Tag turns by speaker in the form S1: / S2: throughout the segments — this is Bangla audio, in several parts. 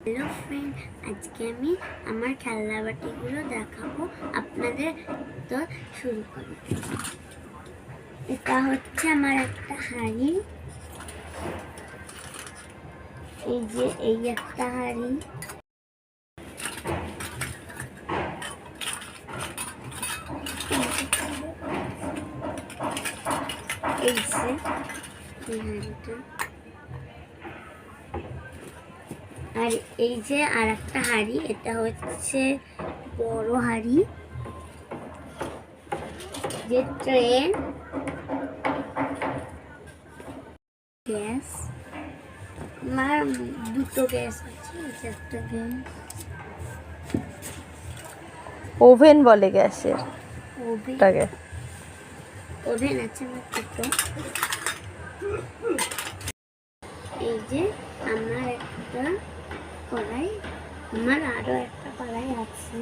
S1: হ্যালো ফ্রেন্ড আজকে আমি আমার খেলনা বাটিগুলো দেখাবো। আপনাদের তো শুরু করি। এটা হচ্ছে আমার একটা হাঁড়ি। এই যে, এই একটা হাড়ি। এই যে, এই হাঁড়িটা। আর এই যে আর একটা হাঁড়ি এটা হচ্ছে বড় হাঁড়ি। যে ট্রেন গ্যাস আমার দুটো গ্যাস আছে একটা গ্যাস
S2: ওভেন বলে গ্যাসের।
S1: ওভেন ওভেন আছে আমার দুটো। এই যে আমার একটা কড়াই আমার আরও একটা কড়াই আছে।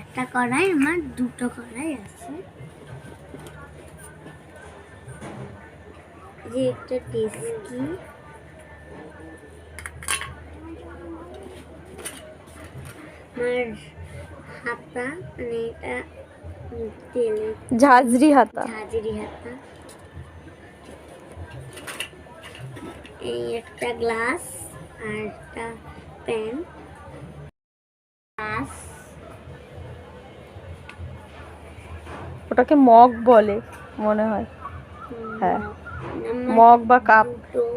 S1: একটা কড়াই আমার দুটো কড়াই আছে। যে একটা ডেস্কি আমার হাতা মানে এটা তেলে
S2: ঝাঁঝরি হাতা।
S1: ঝাঁঝরি হাতা। এই একটা গ্লাস আর একটা প্যান গ্লাস।
S2: ওটাকে মগ বলে মনে হয়। হ্যাঁ। মগ বা কাপ।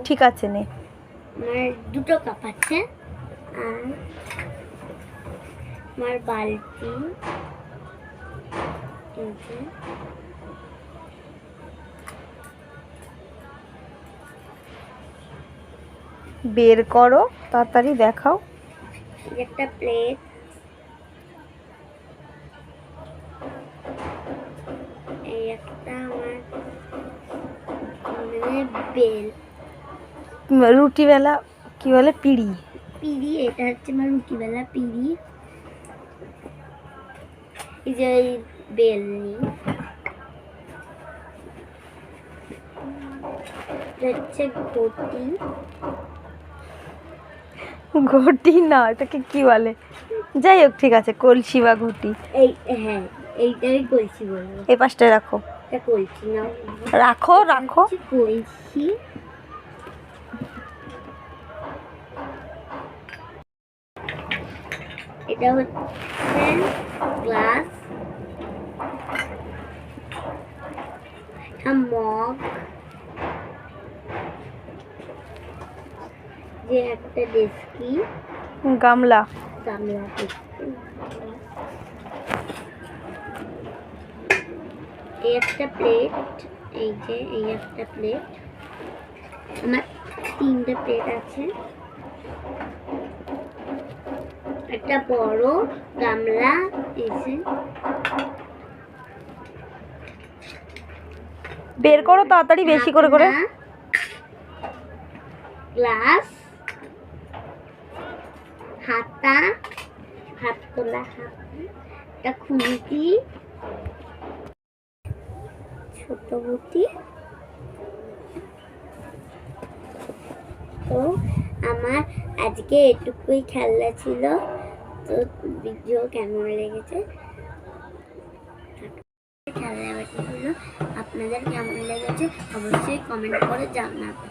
S2: ঠিক আছে নে।
S1: আমার দুটো কাপ আছে। আর আমার বালতি।
S2: বের করো তাড়াতাড়ি দেখাও।
S1: একটা প্লেট এই একটা আমার বেল
S2: রুটিবেলা কি বলে পিড়ি।
S1: পিড়ি এটা হচ্ছে আমার রুটিবেলা পিড়ি। এই যে এই বেলনি এটা হচ্ছে ঘটি।
S2: ঘটি না এটাকে কি বলে? যাই হোক ঠিক আছে কলসি বা ঘটি।
S1: এই হ্যাঁ এইটাই কলসি বলব।
S2: এই পাশটায় রাখো।
S1: কলসি
S2: রাখো রাখো।
S1: কলসি। এটা হচ্ছে গ্লাস। এটা মগ। যে একটা ডেস্কি।
S2: গামলা।
S1: গামলা। এই একটা প্লেট এই যে এই একটা প্লেট। আমার তিনটে প্লেট আছে। একটা বড় গামলা এই যে।
S2: বের করো তাড়াতাড়ি বেশি করে করে।
S1: গ্লাস। হাতা, হাত তোলা হাতা, একটা খুন্তি, ছোট বুটি, তো আমার আজকে এটুকুই খেলা ছিল। তো ভিডিও কেমন লেগেছে? খেলা বাটিগুলো আপনাদের কেমন লেগেছে? অবশ্যই কমেন্ট করে জানাবেন।